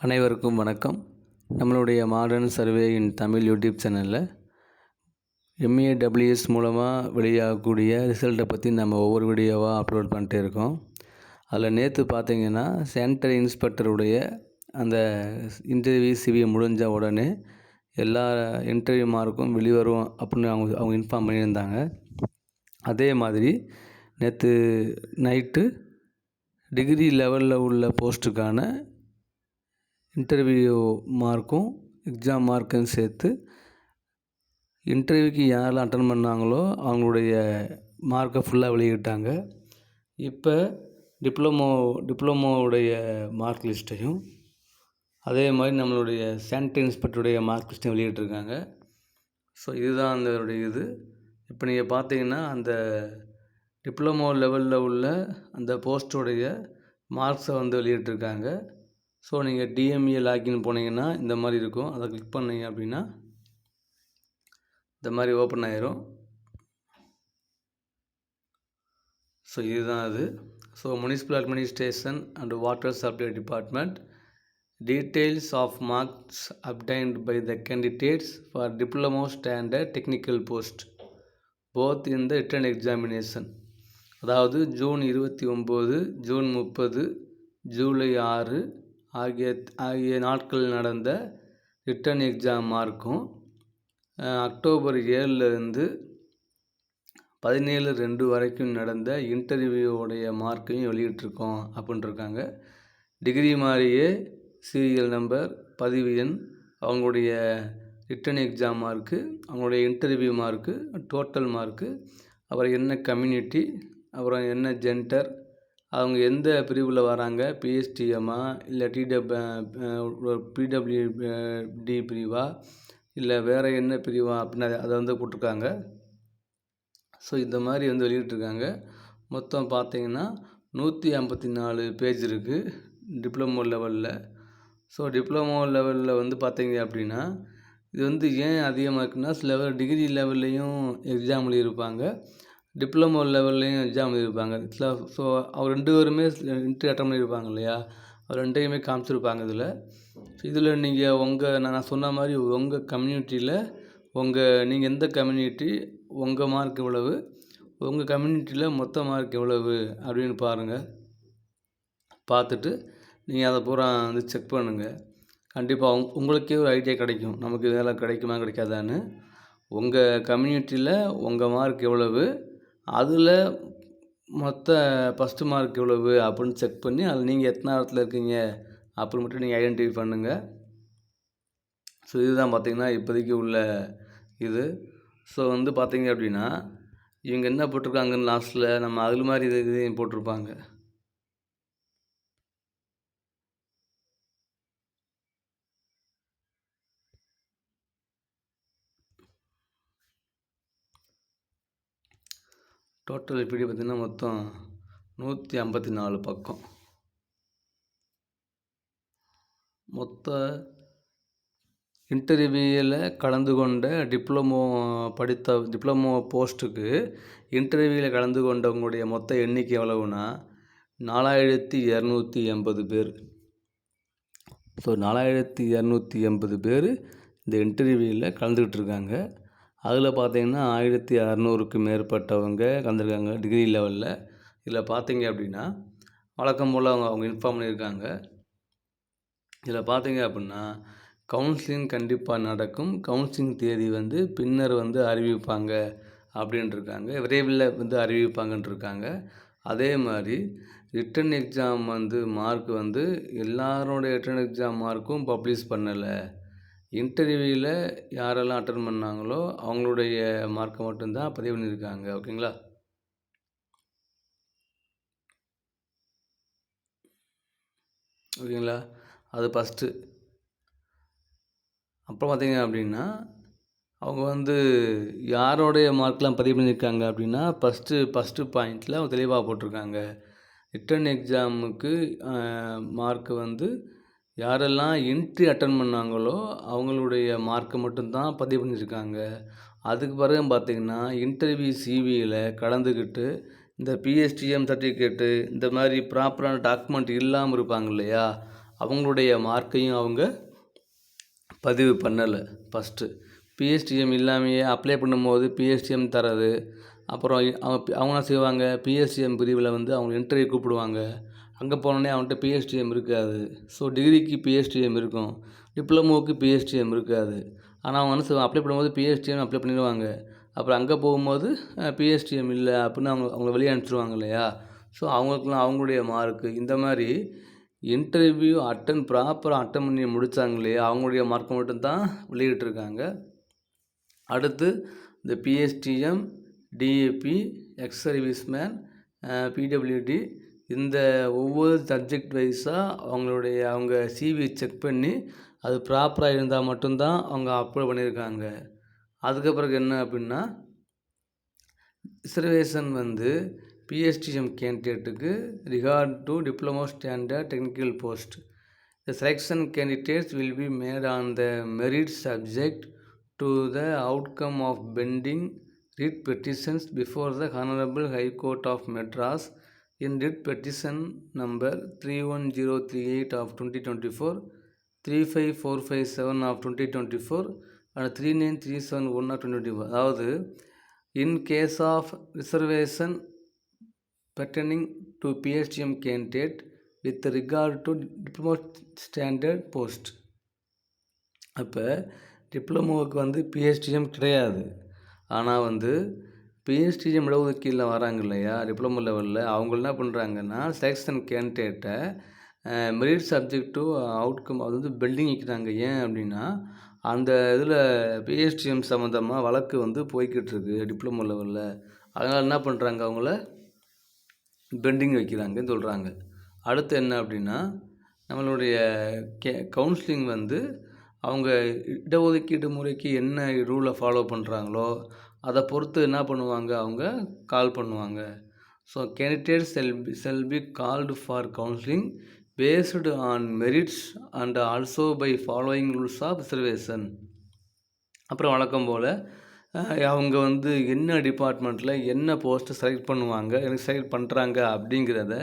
அனைவருக்கும் வணக்கம். நம்மளுடைய modern survey in Tamil YouTube சேனலில் எம்ஏடபிள்யூஎஸ் மூலமாக வெளியாகக்கூடிய ரிசல்ட்டை பற்றி நம்ம ஒவ்வொரு வீடியோவாக அப்லோட் பண்ணிட்டே இருக்கோம். அதில் நேற்று பார்த்தீங்கன்னா சென்டர் இன்ஸ்பெக்டருடைய அந்த இன்டர்வியூ சிவி முடிஞ்ச உடனே எல்லா இன்டர்வியூ மார்க்கும் வெளிவரும் அப்படின்னு அவங்க அவங்க இன்ஃபார்ம் பண்ணியிருந்தாங்க. அதே மாதிரி நேற்று நைட்டு டிகிரி லெவலில் உள்ள போஸ்ட்டுக்கான இன்டர்வியூ மார்க்கும் எக்ஸாம் மார்க்கும் சேர்த்து இன்டர்வியூக்கு யாரெல்லாம் அட்டன் பண்ணாங்களோ அவங்களுடைய மார்க்கை ஃபுல்லாக வெளியிட்டாங்க. இப்போ டிப்ளமோ டிப்ளமோவுடைய மார்க் லிஸ்ட்டையும் அதே மாதிரி நம்மளுடைய சானிட்டரி இன்ஸ்பெக்டருடைய மார்க் லிஸ்ட்டையும் வெளியிட்டிருக்காங்க. ஸோ இதுதான் அதனுடைய இது. இப்போ நீங்கள் பார்த்தீங்கன்னா அந்த டிப்ளமோ லெவலில் உள்ள அந்த போஸ்ட்டுடைய மார்க்ஸை வந்து வெளியிட்டிருக்காங்க. ஸோ நீங்கள் டிஎம்ஏ லாகின் போனீங்கன்னா இந்த மாதிரி இருக்கும். அதை கிளிக் பண்ணீங்க அப்படின்னா இந்த மாதிரி ஓப்பன் ஆயிரும். ஸோ இதுதான் அது. So municipal administration and water supply department details of marks obtained by the candidates for diploma standard technical post both in the written examination அதாவது ஜூன் இருபத்தி ஒம்பது ஜூன் முப்பது ஜூலை ஆறு ஆகிய ஆகிய நாட்கள் நடந்த ரிட்டன் எக்ஸாம் மார்க்கும் அக்டோபர் ஏழுலேருந்து பதினேழு ரெண்டு வரைக்கும் நடந்த இன்டர்வியூவோடைய மார்க்கையும் வெளியிட்ருக்கோம் அப்படின்ட்டுருக்காங்க டிகிரி மாதிரியே சீரியல் நம்பர் பதிவு எண் அவங்களுடைய ரிட்டன் எக்ஸாம் மார்க்கு அவங்களுடைய இன்டர்வியூ மார்க்கு டோட்டல் மார்க்கு அப்புறம் என்ன கம்யூனிட்டி அப்புறம் என்ன ஜென்டர் அவங்க எந்த பிரிவில் வராங்க? பிஎஸ்டிஎம்மா இல்லை டிடப் பிடபிள்யூ டி பிரிவா? இல்லை வேறு என்ன பிரிவா? அப்படின்னு அதை வந்து போட்டிருக்காங்க. ஸோ இந்த மாதிரி வந்து வெளியிட்ருக்காங்க மொத்தம் பார்த்தீங்கன்னா நூற்றி ஐம்பத்தி நாலு பேஜ் இருக்குது டிப்ளமோ லெவலில் ஸோ டிப்ளமோ லெவலில் வந்து பார்த்தீங்க அப்படின்னா இது வந்து ஏன் அதிகமாக இருக்குன்னா சில டிகிரி லெவல்லையும் எக்ஸாம் எழுதியிருப்பாங்க. டிப்ளமோ லெவல்லையும் எக்ஸாம் எழுதியிருப்பாங்க. ஸோ அவர் ரெண்டு பேருமே இன்ட்ரி அட்டன் பண்ணியிருப்பாங்க இல்லையா? அவர் ரெண்டையுமே காமிச்சிருப்பாங்க இதில். இதில் நீங்கள் உங்கள் நான் சொன்ன மாதிரி உங்கள் கம்யூனிட்டியில் உங்கள் நீங்கள் எந்த கம்யூனிட்டி உங்கள் மார்க் எவ்வளவு உங்கள் கம்யூனிட்டியில் மொத்த மார்க் எவ்வளவு அப்படின்னு பாருங்கள் பார்த்துட்டு நீங்கள் அதை பூரா வந்து செக் பண்ணுங்கள் கண்டிப்பாக உங் உங்களுக்கே ஒரு ஐடியா கிடைக்கும். நமக்கு வேலை கிடைக்குமா கிடைக்காதான்னு. உங்கள் கம்யூனிட்டியில் உங்கள் மார்க் எவ்வளவு அதில் மொத்த ஃபஸ்ட்டு மார்க் எவ்வளவு அப்படின்னு செக் பண்ணி அதில் நீங்கள் எத்தனாயிரத்தில் இருக்கீங்க அப்படின்னு மட்டும் நீங்கள் ஐடென்டிஃபை பண்ணுங்கள் ஸோ இதுதான் பார்த்திங்கன்னா இப்போதைக்கு உள்ள இது. ஸோ வந்து பார்த்திங்க அப்படின்னா இவங்க என்ன போட்டிருக்காங்கன்னு லாஸ்ட்டில் நம்ம அதில் மாதிரி இது இதையும் போட்டிருப்பாங்க. டோட்டல் இப்படி பார்த்திங்கன்னா மொத்தம் நூற்றி ஐம்பத்தி நாலு பக்கம். மொத்த இன்டர்வியூவில் கலந்து கொண்ட டிப்ளமோ படித்த டிப்ளமோ போஸ்ட்டுக்கு இன்டர்வியூவில் கலந்து கொண்டவங்களுடைய மொத்த எண்ணிக்கை எவ்வளவுனா நாலாயிரத்தி இரநூத்தி எண்பது பேர். ஸோ நாலாயிரத்தி இரநூத்தி எண்பது பேர் இந்த இன்டர்வியூவில் கலந்துக்கிட்டு இருக்காங்க. அதில் பார்த்தீங்கன்னா ஆயிரத்தி அறநூறுக்கு மேற்பட்டவங்க கலந்துருக்காங்க டிகிரி லெவலில் இதில் பார்த்தீங்க அப்படின்னா வழக்கம் போல் அவங்க அவங்க இன்ஃபார்ம் பண்ணியிருக்காங்க. இதில் பார்த்தீங்க அப்படின்னா கவுன்சிலிங் கண்டிப்பாக நடக்கும். கவுன்சிலிங் தேதி வந்து பின்னர் வந்து அறிவிப்பாங்க அப்படின்ட்டுருக்காங்க விரைவில் வந்து அறிவிப்பாங்கன்ட்ருக்காங்க அதே மாதிரி ரிட்டன் எக்ஸாம் வந்து மார்க் வந்து எல்லாரோடைய ரிட்டன் எக்ஸாம் மார்க்கும் பப்ளிஷ் பண்ணலை. இன்டர்வியூவில் யாரெல்லாம் அட்டன் பண்ணாங்களோ அவங்களுடைய மார்க்கை மட்டும்தான் பதிவு பண்ணியிருக்காங்க. ஓகேங்களா ஓகேங்களா அது ஃபஸ்ட்டு அப்புறம் பார்த்திங்க அப்படின்னா அவங்க வந்து யாரோடைய மார்க்லாம் பதிவு பண்ணியிருக்காங்க அப்படின்னா ஃபஸ்ட்டு ஃபஸ்ட்டு பாயிண்டில் அவங்க தெளிவாக போட்டிருக்காங்க. ரிட்டன் எக்ஸாமுக்கு மார்க்கு வந்து யாரெல்லாம் என்ட்ரி அட்டன் பண்ணாங்களோ அவங்களுடைய மார்க்கை மட்டும்தான் பதிவு பண்ணியிருக்காங்க. அதுக்கு பிறகு பார்த்திங்கன்னா இன்டர்வியூ சிவியில் கலந்துக்கிட்டு இந்த பிஎஸ்டிஎம் சர்டிஃபிகேட்டு இந்த மாதிரி ப்ராப்பரான டாக்குமெண்ட் இல்லாமல் இருப்பாங்க இல்லையா அவங்களுடைய மார்க்கையும் அவங்க பதிவு பண்ணலை ஃபஸ்ட்டு பிஎஸ்டிஎம் இல்லாமையே அப்ளை பண்ணும்போது பிஎஸ்டிஎம் தரது அப்புறம் அவங்க அவங்க என்ன செய்வாங்க? பிஎஸ்டிஎம் பிரிவில் வந்து அவங்க இன்டர்வியூ கூப்பிடுவாங்க. அங்கே போனோடனே அவன்கிட்ட பிஎஸ்டிஎம் இருக்காது. ஸோ டிகிரிக்கு பிஎஸ்டிஎம் இருக்கும். டிப்ளமோவுக்கு பிஎஸ்டிஎம் இருக்காது. ஆனால் அவங்க என்ன அப்ளை பண்ணும்போது பிஎஸ்டிஎம் அப்ளை பண்ணிடுவாங்க. அப்புறம் அங்கே போகும்போது பிஎஸ்டிஎம் இல்லை அப்படின்னு அவங்க அவங்கள வெளியே அனுப்பிச்சிடுவாங்க இல்லையா? ஸோ அவங்களுக்குலாம் அவங்களுடைய மார்க்கு இந்த மாதிரி இன்டர்வியூ அட்டன் ப்ராப்பராக அட்டன் பண்ணி முடித்தாங்க இல்லையா? அவங்களுடைய மார்க்கை மட்டும்தான் வெளியிட்டிருக்காங்க அடுத்து இந்த PSTM DAP ex serviceman PWD இந்த ஒவ்வொரு சப்ஜெக்ட் வைஸாக அவங்களுடைய அவங்க சிவி செக் பண்ணி அது ப்ராப்பராக இருந்தால் மட்டும்தான் அவங்க அப்ளை பண்ணியிருக்காங்க. அதுக்கு பிறகு என்ன அப்படின்னா ரிசர்வேஷன் வந்து PSTM கேண்டிடேட்டுக்கு regard to diploma standard technical post the selection candidates will be made on the merit subject to the outcome of pending writ petitions before the honourable High Court of Madras in writ petition number three one zero three eight of twenty twenty four three five four five seven of twenty twenty four and three nine three seven one of twenty four. அதாவது in case of reservation pertaining to PHDTM candidate with regard to diploma standard post அப்போ டிப்ளமோவுக்கு வந்து PHDM கிடையாது. ஆனால் வந்து PSTM இடஒதுக்கீடில் வராங்க இல்லையா? Diploma லெவலில் அவங்க என்ன பண்ணுறாங்கன்னா செலெக்ஷன் கேண்டிடேட்டை மெரிட் சப்ஜெக்ட் டு அவுட்கம் அது வந்து பெல்டிங் வைக்கிறாங்க. ஏன் அப்படின்னா அந்த இதில் பிஎஸ்டிஎம் சம்மந்தமாக வழக்கு வந்து போய்கிட்டு இருக்கு டிப்ளமோ லெவலில் அதனால் என்ன பண்ணுறாங்க அவங்கள? பெண்டிங் வைக்கிறாங்கன்னு சொல்கிறாங்க அடுத்து என்ன அப்படின்னா நம்மளுடைய கே கவுன்சிலிங் வந்து அவங்க இடஒதுக்கீடு முறைக்கு என்ன ரூலை ஃபாலோ பண்ணுறாங்களோ அதை பொறுத்து என்ன பண்ணுவாங்க அவங்க? கால் பண்ணுவாங்க. So candidate shall be shall be called for counselling based on merits and also by following rules of reservation அப்புறம் வழக்கம் போல் அவங்க வந்து என்ன டிபார்ட்மெண்ட்டில் என்ன போஸ்ட்டு செலக்ட் பண்ணுவாங்க எனக்கு செலக்ட் பண்ணுறாங்க அப்படிங்கிறத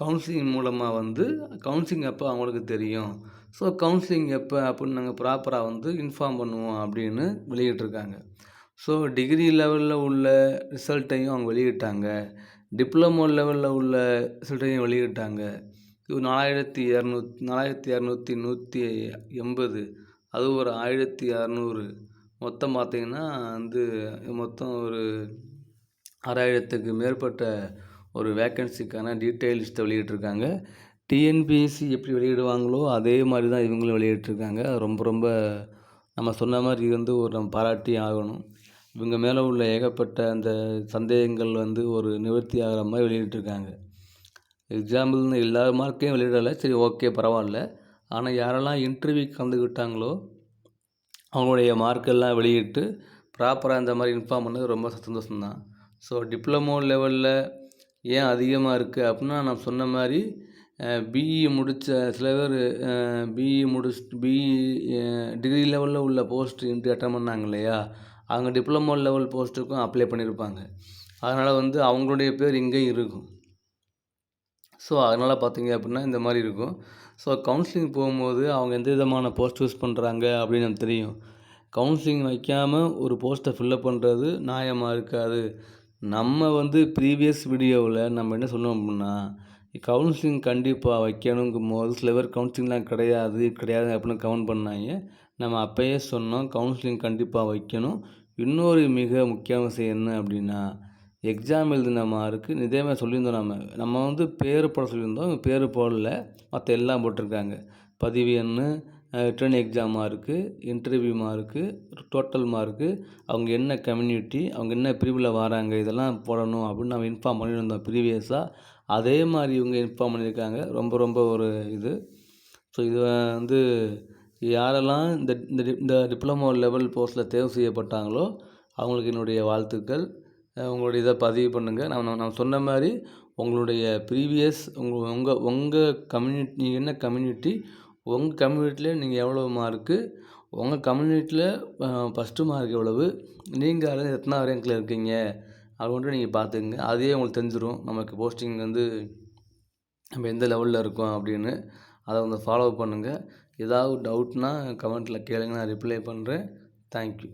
கவுன்சிலிங் மூலமாக வந்து கவுன்சிலிங் அப்போ அவங்களுக்கு தெரியும். ஸோ கவுன்சிலிங் எப்போ அப்படின்னு நாங்கள் ப்ராப்பராக வந்து இன்ஃபார்ம் பண்ணுவோம் அப்படின்னு வெளியிட்ருக்காங்க ஸோ டிகிரி லெவலில் உள்ள ரிசல்ட்டையும் அவங்க வெளியிட்டாங்க. டிப்ளமோ லெவலில் உள்ள ரிசல்ட்டையும் வெளியிட்டாங்க. இது நாலாயிரத்தி இரநூத் நாலாயிரத்தி இரநூத்தி நூற்றி எண்பது. அது ஒரு ஆயிரத்தி இரநூறு மொத்தம் பார்த்திங்கன்னா வந்து மொத்தம் ஒரு ஆறாயிரத்துக்கு மேற்பட்ட ஒரு வேக்கன்சிக்கான டீட்டெயில் லிஸ்ட்டை வெளியிட்ருக்காங்க டிஎன்பிஎஸ்சி எப்படி வெளியிடுவாங்களோ அதே மாதிரி தான் இவங்களும் வெளியிட்ருக்காங்க ரொம்ப ரொம்ப நம்ம சொன்ன மாதிரி வந்து ஒரு நம்ம பாராட்டி ஆகணும். இவங்க மேலே உள்ள ஏகப்பட்ட அந்த சந்தேகங்கள் வந்து ஒரு நிவர்த்தி ஆகிற மாதிரி வெளியிட்டிருக்காங்க. எக்ஸாம்பிள்னு எல்லா மார்க்கையும் வெளியிடலை. சரி ஓகே பரவாயில்ல. ஆனால் யாரெல்லாம் இன்டர்வியூ கலந்துக்கிட்டாங்களோ அவங்களுடைய மார்க்கெல்லாம் வெளியிட்டு ப்ராப்பராக இந்த மாதிரி இன்ஃபார்ம் பண்ணது ரொம்ப சந்தோஷம்தான். ஸோ டிப்ளமோ லெவலில் ஏன் அதிகமாக இருக்குது அப்படின்னா நான் சொன்ன மாதிரி பிஇ முடித்த சில பேர் பிஇ முடிச்சு பிஇ டிகிரி லெவலில் உள்ள போஸ்ட் இன்ட்ரி அட்டன் பண்ணாங்க இல்லையா? அவங்க டிப்ளமோ லெவல் போஸ்ட்டுக்கும் அப்ளை பண்ணியிருப்பாங்க அதனால் வந்து அவங்களுடைய பேர் இங்கேயும் இருக்கும். ஸோ அதனால் பார்த்தீங்க அப்படின்னா இந்த மாதிரி இருக்கும். ஸோ கவுன்சிலிங் போகும்போது அவங்க எந்த விதமான போஸ்ட் யூஸ் பண்ணுறாங்க அப்படின்னு நமக்கு தெரியும். கவுன்சிலிங் வைக்காமல் ஒரு போஸ்ட்டை ஃபில்லப் பண்ணுறது நியாயமாக இருக்காது. நம்ம வந்து ப்ரீவியஸ் வீடியோவில் நம்ம என்ன சொன்னோம் அப்படின்னா கவுன்சிலிங் கண்டிப்பாக வைக்கணுங்கும் போது சில பேர் கவுன்சிலிங்லாம் கிடையாது கிடையாது அப்படின்னு கவுண்ட் பண்ணாங்க. நம்ம அப்போயே சொன்னோம் கவுன்சிலிங் கண்டிப்பாக வைக்கணும். இன்னொரு மிக முக்கியமான விஷயம் என்ன அப்படின்னா எக்ஸாம் எழுதின மார்க்கு இதே மாதிரி சொல்லியிருந்தோம் நம்ம நம்ம வந்து பேர் போட சொல்லியிருந்தோம் பேர் போடல. மற்ற எல்லாம் போட்டிருக்காங்க. பதிவு எண் return exam mark interview mark total mark அவங்க என்ன கம்யூனிட்டி அவங்க என்ன பிரிவில் வராங்க இதெல்லாம் போடணும் அப்படின்னு நம்ம இன்ஃபார்ம் பண்ணியிருந்தோம் ப்ரீவியஸாக அதே மாதிரி இவங்க இன்ஃபார்ம் பண்ணியிருக்காங்க. ரொம்ப ரொம்ப ஒரு இது. ஸோ இது வந்து யாரெல்லாம் இந்த இந்த டிப்ளமோ லெவல் போஸ்ட்டில் தேர்வு செய்யப்பட்டாங்களோ அவங்களுக்கு என்னுடைய வாழ்த்துக்கள். உங்களுடைய இதை பதிவு பண்ணுங்கள் நான் நான் சொன்ன மாதிரி உங்களுடைய ப்ரீவியஸ் உங்கள் உங்கள் உங்கள் கம்யூனிட்டி நீங்கள் என்ன கம்யூனிட்டி உங்கள் கம்யூனிட்டியில் நீங்கள் எவ்வளோ மார்க்கு உங்கள் கம்யூனிட்டியில் ஃபஸ்ட்டு மார்க் எவ்வளவு நீங்கள் அதில் எத்தனாவது ரேங்கில் இருக்கீங்க அப்படின்ட்டு நீங்கள் பார்த்துக்குங்க. அதே உங்களுக்கு தெரிஞ்சிடும் நமக்கு போஸ்டிங் வந்து நம்ம எந்த லெவலில் இருக்கோம் அப்படின்னு. அதை வந்து ஃபாலோ பண்ணுங்கள் ஏதாவது டவுட்னால் கமெண்ட்டில் கேளுங்கள் நான் ரிப்ளை பண்ணுறேன் தேங்க்யூ